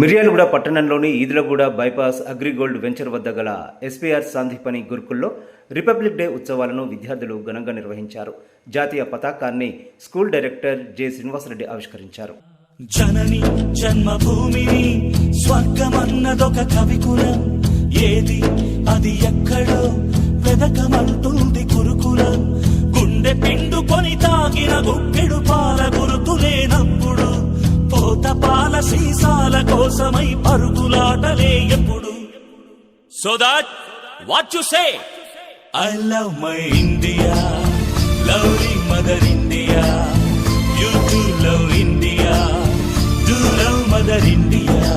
మిర్యాలగూడ పట్టణంలోని Edulaguda bypass AgriGold venture వద్ద గల ఎస్పీఆర్ సాందీపని గురుకుల్లో రిపబ్లిక్ డే ఉత్సవాలను విద్యార్థులు ఘనంగా నిర్వహించారు. జాతీయ పతాకాన్ని స్కూల్ డైరెక్టర్ జె శ్రీనివాసరెడ్డి ఆవిష్కరించారు. జనని జన్మభూమిని స్వర్గమన్నదొక కవికుల ఏది అది ఎక్కడో వెదకమంటుంది గురుకుల. గుండె పిండుకొని తాగిన గుప్పెడు కోసమై పరుగులాటలే ఎప్పుడు. So that what you say I love my India lovely mother India you to love India to love mother India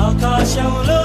ఆకాశంలో